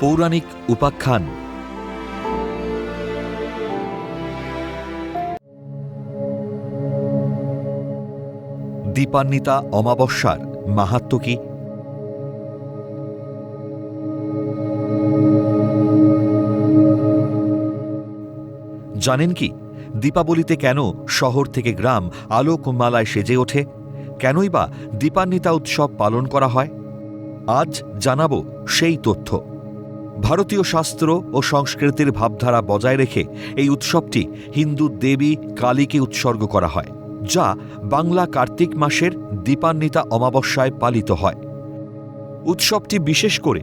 পৌরাণিক উপাখ্যান। দীপান্বিতা অমাবস্যার মাহাত্ম কি? জানেন কি, দীপাবলিতে কেন শহর থেকে গ্রাম আলোক মালায় সেজে ওঠে? কেনই বা দীপান্বিতা উৎসব পালন করা হয়? আজ জানাব সেই তথ্য। ভারতীয় শাস্ত্র ও সংস্কৃতির ভাবধারা বজায় রেখে এই উৎসবটি হিন্দু দেবী কালীকে উৎসর্গ করা হয়, যা বাংলা কার্তিক মাসের দীপান্বিতা অমাবস্যায় পালিত হয়। উৎসবটি বিশেষ করে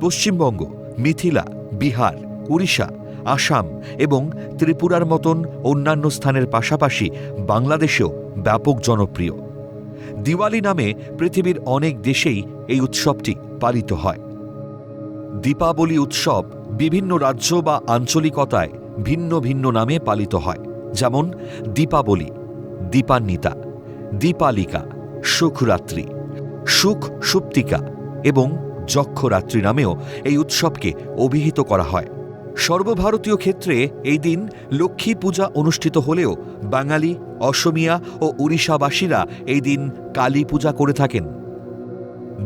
পশ্চিমবঙ্গ, মিথিলা, বিহার, উড়িষ্যা, আসাম এবং ত্রিপুরার মতন অন্যান্য স্থানের পাশাপাশি বাংলাদেশেও ব্যাপক জনপ্রিয়। দিওয়ালি নামে পৃথিবীর অনেক দেশেই এই উৎসবটি পালিত হয়। দীপাবলি উৎসব বিভিন্ন রাজ্য বা আঞ্চলিকতায় ভিন্ন ভিন্ন নামে পালিত হয়, যেমন দীপাবলি, দীপান্বিতা, দীপালিকা, সুখরাত্রি, সুখ সুপ্তিকা এবং যক্ষরাত্রি নামেও এই উৎসবকে অভিহিত করা হয়। সর্বভারতীয় ক্ষেত্রে এই দিন লক্ষ্মী পূজা অনুষ্ঠিত হলেও বাঙালি, অসমিয়া ও উড়িষ্যাবাসীরা এই দিন কালী পূজা করে থাকেন।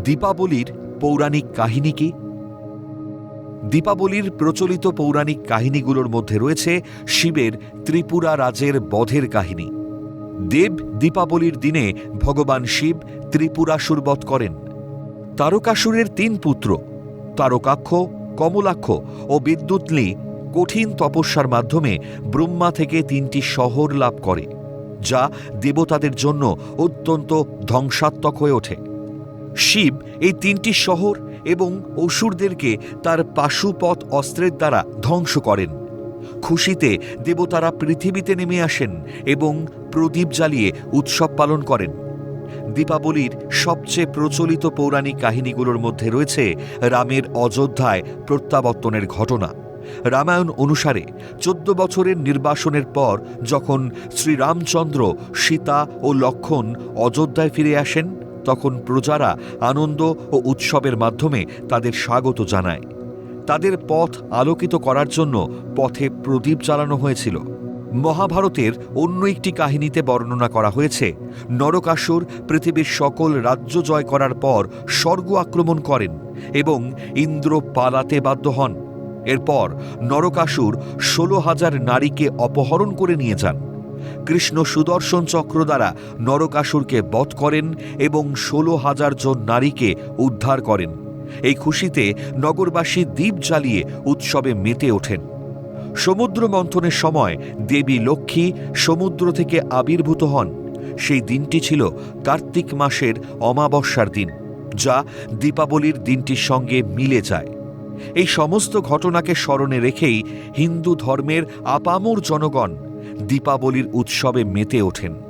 দীপাবলির পৌরাণিক কাহিনী কি? দীপাবলির প্রচলিত পৌরাণিক কাহিনীগুলোর মধ্যে রয়েছে শিবের ত্রিপুরা রাজের বধের কাহিনী। দেব দীপাবলির দিনে ভগবান শিব ত্রিপুরাসুর বধ করেন। তারকাসুরের তিন পুত্র, তারকাক্ষ, কমলাক্ষ ও বিদ্যুৎলি কঠিন তপস্যার মাধ্যমে ব্রহ্মা থেকে তিনটি শহর লাভ করে, যা দেবতাদের জন্য অত্যন্ত ধ্বংসাত্মক হয়ে ওঠে। শিব এই তিনটি শহর এবং অসুরদেরকে তার পাশুপথ অস্ত্রের দ্বারা ধ্বংস করেন। খুশিতে দেবতারা পৃথিবীতে নেমে আসেন এবং প্রদীপ জ্বালিয়ে উৎসব পালন করেন। দীপাবলির সবচেয়ে প্রচলিত পৌরাণিক কাহিনীগুলোর মধ্যে রয়েছে রামের অযোধ্যায় প্রত্যাবর্তনের ঘটনা। রামায়ণ অনুসারে চোদ্দ বছরের নির্বাসনের পর যখন শ্রীরামচন্দ্র সীতা ও লক্ষণ অযোধ্যায় ফিরে আসেন তখন প্রজারা আনন্দ ও উৎসবের মাধ্যমে তাদের স্বাগত জানায়। তাদের পথ আলোকিত করার জন্য পথে প্রদীপ জ্বালানো হয়েছিল। মহাভারতের অন্য একটি কাহিনীতে বর্ণনা করা হয়েছে, নরকাসুর পৃথিবীর সকল রাজ্য জয় করার পর স্বর্গ আক্রমণ করেন এবং ইন্দ্র পালাতে বাধ্য হন। এরপর নরকাসুর ষোলো হাজার নারীকে অপহরণ করে নিয়ে যান। কৃষ্ণ সুদর্শন চক্র দ্বারা নরকাসুরকে বধ করেন এবং ষোলো হাজার জন নারীকে উদ্ধার করেন। এই খুশিতে নগরবাসী দ্বীপ জ্বালিয়ে উৎসবে মেতে ওঠেন। সমুদ্র মন্থনের সময় দেবী লক্ষ্মী সমুদ্র থেকে আবির্ভূত হন। সেই দিনটি ছিল কার্তিক মাসের অমাবস্যার দিন, যা দীপাবলির দিনটির সঙ্গে মিলে যায়। এই সমস্ত ঘটনাকে স্মরণে রেখেই হিন্দু ধর্মের আপামর জনগণ দীপাবলির উৎসবে মেতে ওঠেন।